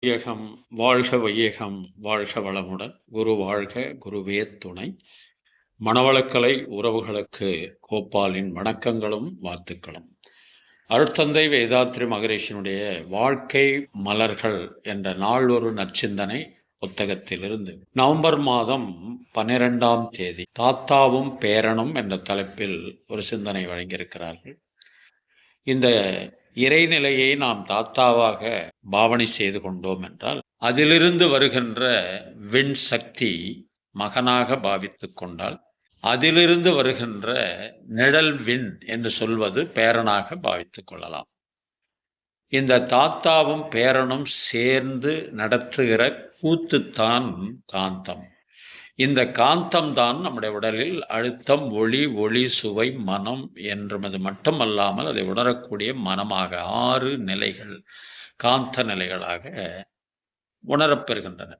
வையகம் வாழ்க வையகம் வாழ்க வளமுடன். குரு வாழ்க குருவே துணை. மணவளக்கலை உறவுகளுக்கு கோபாலின் வணக்கங்களும் வாழ்த்துக்களும். அருட்தந்தை வேதாத்ரி மகரேஷனுடைய வாழ்க்கை மலர்கள் என்ற நாள் ஒரு நற்சிந்தனை புத்தகத்திலிருந்து நவம்பர் மாதம் பன்னிரெண்டாம் தேதி தாத்தாவும் பேரனும் என்ற தலைப்பில் ஒரு சிந்தனை வழங்கியிருக்கிறார்கள். இந்த இறைநிலையை நாம் தாத்தாவாக பாவனை செய்து கொண்டோம் என்றால் அதிலிருந்து வருகின்ற விண் சக்தி மகனாக பாவித்து கொண்டால் அதிலிருந்து வருகின்ற நிழல் விண் என்று சொல்வது பேரனாக பாவித்துக் கொள்ளலாம். இந்த தாத்தாவும் பேரனும் சேர்ந்து நடத்துகிற கூத்துத்தான் காந்தம். இந்த காந்தம் தான் நம்முடைய உடலில் அழுத்தம் ஒளி ஒளி சுவை மனம் என்றும் மட்டுமல்லாமல் அதை உணரக்கூடிய மனமாக ஆறு நிலைகள் காந்த நிலைகளாக உணரப்பெறுகின்றன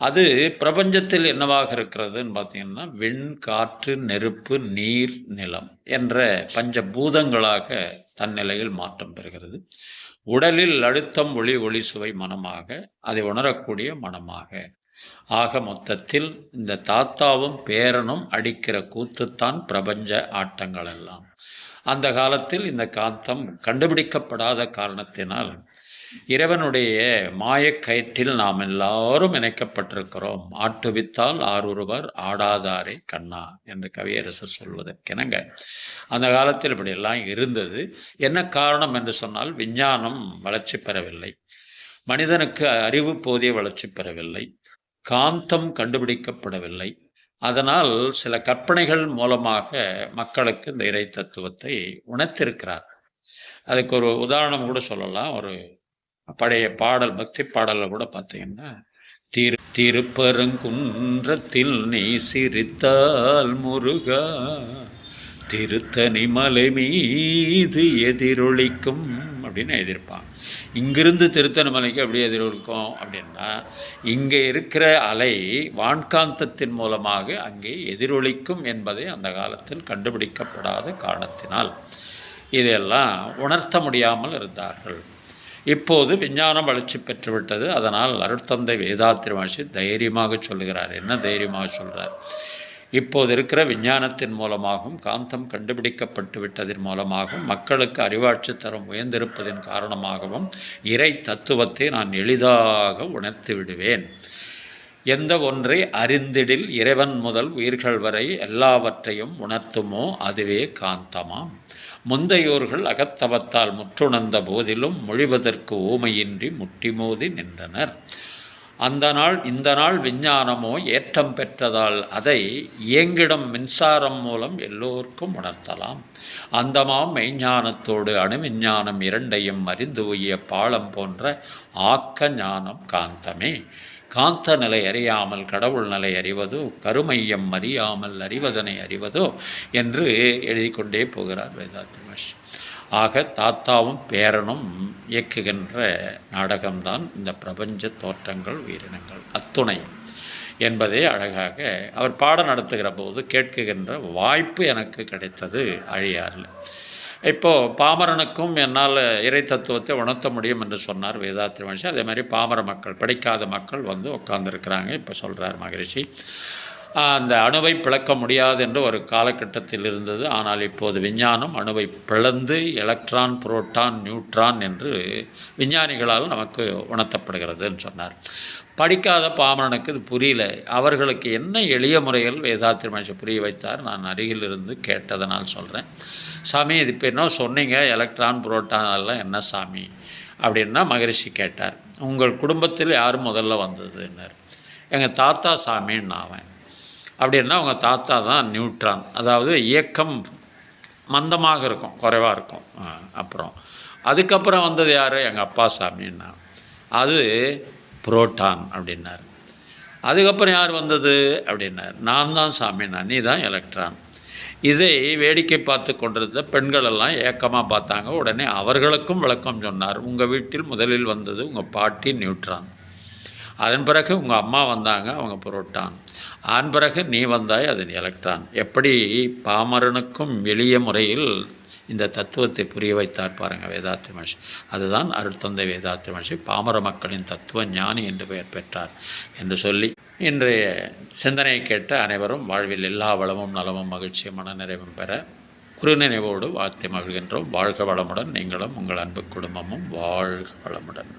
அது பிரபஞ்சத்தில் என்னவாக இருக்கிறதுன்னு பார்த்தீங்கன்னா விண் காற்று நெருப்பு நீர் நிலம் என்ற பஞ்ச பூதங்களாக தன்னிலையில் மாற்றம் பெறுகிறது. உடலில் அழுத்தம் ஒளி ஒளி சுவை மனமாக அதை உணரக்கூடிய மனமாக ஆக மொத்தத்தில் இந்த தாத்தாவும் பேரனும் அடிக்கிற கூத்துத்தான் பிரபஞ்ச ஆட்டங்கள் எல்லாம் அந்த காலத்தில் இந்த காந்தம் கண்டுபிடிக்கப்படாத காரணத்தினால் இறைவனுடைய மாயக்கயிற்றில் நாம் எல்லாரும் இணைக்கப்பட்டிருக்கிறோம். ஆட்டுவித்தால் ஆரொருவர் ஆடாதாரே கண்ணா என்று கவியரசர் சொல்வதற்கெனங்க. அந்த காலத்தில் இப்படியெல்லாம் இருந்தது. என்ன காரணம் என்று சொன்னால் விஞ்ஞானம் வளர்ச்சி பெறவில்லை. மனிதனுக்கு அறிவு போதிய வளர்ச்சி பெறவில்லை. காந்தம் கண்டுபிடிக்கப்படவில்லை. அதனால் சில கற்பனைகள் மூலமாக மக்களுக்கு இந்த இறை தத்துவத்தை உணர்த்திருக்கிறார். அதுக்கு ஒரு உதாரணம் கூட சொல்லலாம். ஒரு பழைய பாடல் பக்தி பாடலில் கூட பார்த்தீங்கன்னா திரு திருப்பரங்குன்றத்தில் நீ சிரித்தால் முருகா திருத்தனி மலை மீது எதிரொலிக்கும் அப்படின்னு எழுதியிருப்பான். இங்கிருந்து திருத்தணமலைக்கு எப்படி எதிரொலிக்கும் அப்படின்னா இங்கே இருக்கிற அலை வான்காந்தத்தின் மூலமாக அங்கே எதிரொலிக்கும் என்பதை அந்த காலத்தில் கண்டுபிடிக்கப்படாத காரணத்தினால் இதையெல்லாம் உணர்த்த முடியாமல் இருந்தார்கள். இப்போது விஞ்ஞானம் வளர்ச்சி பெற்றுவிட்டது. அதனால் அருட்தந்தை வேதாத்திரி மகர்ஷி தைரியமாக சொல்லுகிறார். என்ன தைரியமாக சொல்கிறார் இப்போது இருக்கிற விஞ்ஞானத்தின் மூலமாகவும் காந்தம் கண்டுபிடிக்கப்பட்டு விட்டதன் மூலமாகவும் மக்களுக்கு அறிவாட்சி தரம் உயர்ந்திருப்பதன் காரணமாகவும் இறை தத்துவத்தை நான் எளிதாக உணர்த்தி விடுவேன். எந்த ஒன்றை அறிந்திடில் இறைவன் முதல் உயிர்கள் வரை எல்லாவற்றையும் உணர்த்துமோ அதுவே காந்தமாம். முந்தையோர்கள் அகத்தவத்தால் முற்றுணர்ந்த போதிலும் மொழிவதற்கு ஊமையின்றி முட்டிமோதி நின்றனர். அந்த நாள் இந்த நாள் விஞ்ஞானமோ ஏற்றம் பெற்றதால் அதை இயங்கிடம் மின்சாரம் மூலம் எல்லோருக்கும் உணர்த்தலாம். அந்தமாம் மெய்ஞானத்தோடு அணுவிஞ்ஞானம் இரண்டையும் அறிந்து உய்ய பாலம் போன்ற ஆக்க ஞானம் காந்தமே. காந்த நிலை அறியாமல் கடவுள் நிலை அறிவதோ கருமையம் அறியாமல் அறிவதனை அறிவதோ என்று எழுதி கொண்டே போகிறார் வேதாந்த ஆக தாத்தாவும் பேரனும் இயக்குகின்ற நாடகம்தான் இந்த பிரபஞ்ச தோற்றங்கள் உயிரினங்கள் அத்துணையும் என்பதை அழகாக அவர் பாடம் நடத்துகிற போது கேட்குகின்ற வாய்ப்பு எனக்கு கிடைத்தது அழியாரில் இப்போது பாமரனுக்கும் என்னால் இறை தத்துவத்தை உணர்த்த முடியும் என்று சொன்னார் வேதாத்திரி மகிழ்ச்சி அதே மாதிரி பாமர மக்கள் படிக்காத மக்கள் வந்து உட்காந்துருக்கிறாங்க இப்போ சொல்கிறார் மகரிஷி அந்த அணுவை பிளக்க முடியாது என்று ஒரு காலகட்டத்தில் இருந்தது. ஆனால் இப்போது விஞ்ஞானம் அணுவை பிளந்து எலக்ட்ரான் புரோட்டான் நியூட்ரான் என்று விஞ்ஞானிகளால் நமக்கு உணர்த்தப்படுகிறதுன்னு சொன்னார். படிக்காத பாமரனுக்கு இது புரியல. அவர்களுக்கு என்ன எளிய முறையில் வேதாத்திரி மனுஷன் புரிய வைத்தார் நான் அருகில் இருந்து கேட்டதனால் சொல்கிறேன் சாமி இது இப்போ என்ன சொன்னீங்க? எலக்ட்ரான் புரோட்டான் எல்லாம் என்ன சாமி? அப்படின்னா மகரிஷி கேட்டார். உங்கள் குடும்பத்தில் யார் முதல்ல வந்ததுன்னார். எங்கள் தாத்தா சாமின்னு அவன். அப்படின்னா அவங்க தாத்தா தான் நியூட்ரான். அதாவது இயக்கம் மந்தமாக இருக்கும் குறைவாக இருக்கும். அப்புறம். அதுக்கப்புறம் வந்தது யார்? எங்கள் அப்பா சாமின்னா. அது புரோட்டான் அப்படின்னார். அதுக்கப்புறம் யார் வந்தது? அப்படின்னார். நான் தான் சாமின்னா நீ தான் எலக்ட்ரான். இதை வேடிக்கை பார்த்து கொண்டிருந்த பெண்களெல்லாம் ஏக்கமாக பார்த்தாங்க. உடனே அவர்களுக்கும் விளக்கம் சொன்னார். உங்கள் வீட்டில் முதலில் வந்தது உங்கள் பாட்டி நியூட்ரான். அதன் பிறகு உங்கள் அம்மா வந்தாங்க அவங்க புரோட்டான். அதன் பிறகு நீ வந்தாய் அது எலக்ட்ரான் எப்படி பாமரனுக்கும் எளிய முறையில் இந்த தத்துவத்தை புரிய வைத்தார் பாருங்கள் வேதாத்திரி மகர்ஷி. அதுதான் அருட்தந்தை வேதாத்திரி மகர்ஷி. பாமர மக்களின் தத்துவ ஞானி என்று பெயர் பெற்றார் என்று சொல்லி இன்றைய சிந்தனையை கேட்ட அனைவரும் வாழ்வில் எல்லா வளமும் நலமும் மகிழ்ச்சியும் மனநிறைவும் பெற குறுநினைவோடு வாழ்த்தி மகிழ்கின்றோம். வாழ்க வளமுடன். நீங்களும் உங்கள் அன்பு குடும்பமும் வாழ்க வளமுடன்.